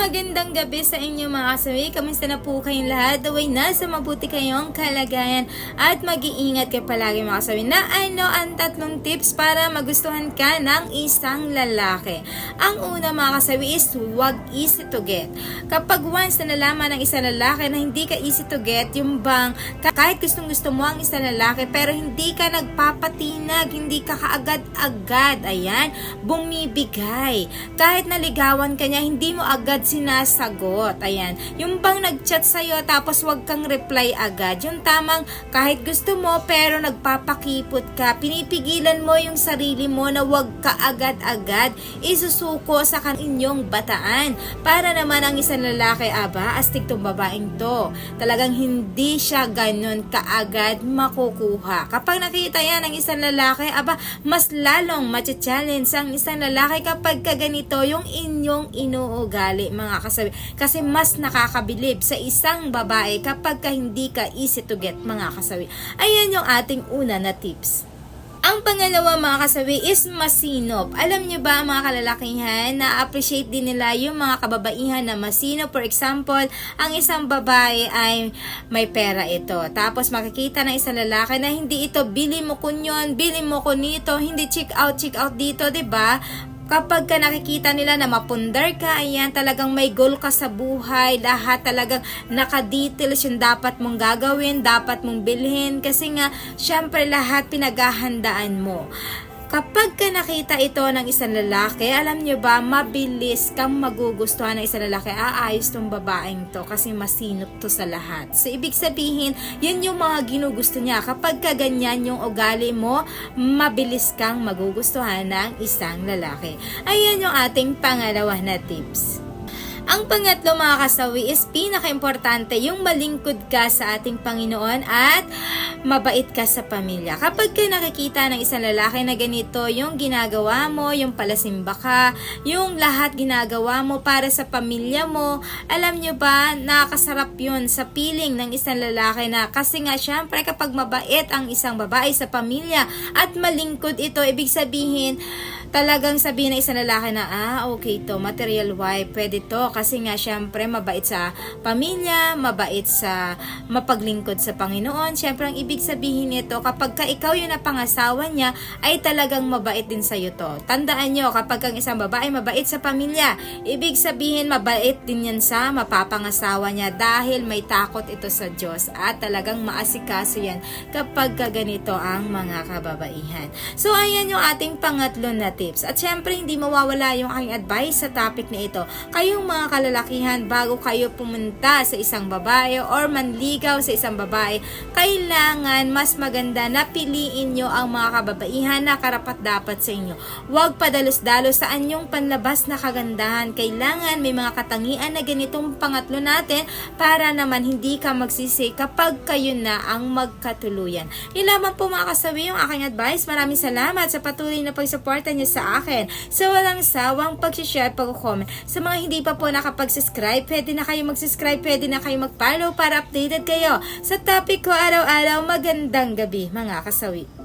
magandang gabi sa inyo mga kasawi. Kamusta na po kayong lahat? Away na sa mabuti kayong kalagayan at mag-iingat kayo palagi mga kasawi na ano ang tatlong tips para magustuhan ka ng isang lalaki. Ang una mga kasawi is huwag easy to get. Kapag once na nalaman ng isang lalaki na hindi ka easy to get, yung bang kahit gustong gusto mo ang isang lalaki pero hindi ka nagpapatinag, hindi ka kaagad-agad, ayan, bumibigay. Kahit naligawan ka niya, hindi mo agad sinasagot. Ayan. Yung bang nag-chat sa'yo tapos wag kang reply agad. Yung tamang kahit gusto mo pero nagpapakipot ka. Pinipigilan mo yung sarili mo na wag ka agad-agad isusuko sa kaninyong bataan. Para naman ang isang lalaki, aba, astig tong babaeng to. Talagang hindi siya ganun kaagad makukuha. Kapag nakita yan ng isang lalaki, aba, mas lalong matcha-challenge ang isang lalaki kapag ka ganito yung inyong inuugali mga kasabi. Kasi mas nakakabilib sa isang babae kapag ka hindi ka easy to get mga kasabi. Ayan yung ating una na tips. Ang pangalawa mga kasabi is masinop. Alam niyo ba mga kalalakihan na appreciate din nila yung mga kababaihan na masinop. For example, ang isang babae ay may pera ito. Tapos makikita ng isang lalaki na hindi ito bili mo kun yun, bili mo kun nito, hindi check out, check out dito, 'di ba? Kapag ka nakikita nila na mapundar ka, ayan, talagang may goal ka sa buhay, lahat talagang nakadetails yung dapat mong gagawin, dapat mong bilhin, kasi nga, syempre lahat pinaghahandaan mo. Kapag ka nakita ito ng isang lalaki, alam nyo ba, mabilis kang magugustuhan ng isang lalaki. Aayos tong babaeng to kasi masinop to sa lahat. So, ibig sabihin, yun yung mga ginugusto niya. Kapag ka ganyan yung ugali mo, mabilis kang magugustuhan ng isang lalaki. Ayan yung ating pangalawa na tips. Ang pangatlo mga kasawi is pinaka-importante yung malingkod ka sa ating Panginoon at mabait ka sa pamilya. Kapag ka nakikita ng isang lalaki na ganito, yung ginagawa mo, yung palasimba ka, yung lahat ginagawa mo para sa pamilya mo, alam nyo ba, nakakasarap yun sa piling ng isang lalaki na kasi nga syempre kapag mabait ang isang babae sa pamilya at malingkod ito, ibig sabihin, talagang sabihin ng isang lalaki na, ah, okay to, material wife, pwede to, kasi nga, syempre, mabait sa pamilya, mabait sa mapaglingkod sa Panginoon. Syempre, ang ibig sabihin nito, kapag ka ikaw yung napangasawa niya, ay talagang mabait din sa'yo to. Tandaan nyo, kapag ang isang babae mabait sa pamilya, ibig sabihin, mabait din yan sa mapapangasawa niya dahil may takot ito sa Diyos at talagang maasikaso yan kapag ka ganito ang mga kababaihan. So, ayan yung ating pangatlo na tips. At syempre, hindi mawawala yung aking advice sa topic na ito. Kayong mga kalalakihan, bago kayo pumunta sa isang babae or manligaw sa isang babae, kailangan mas maganda na piliin nyo ang mga kababaihan na karapat dapat sa inyo. Huwag padalos-dalos sa anyong panlabas na kagandahan. Kailangan may mga katangian na ganitong pangatlo natin para naman hindi ka magsisi kapag kayo na ang magkatuluyan. Yun lamang po mga kasawi yung aking advice. Maraming salamat sa patuloy na pagsuporta niyo sa akin. Sa walang sawang pag-share, pag-comment. Sa mga hindi pa po nakapag-subscribe, pwede na kayo mag-subscribe, pwede na kayo mag-follow para updated kayo sa topic ko araw-araw. Magandang gabi mga kasawi.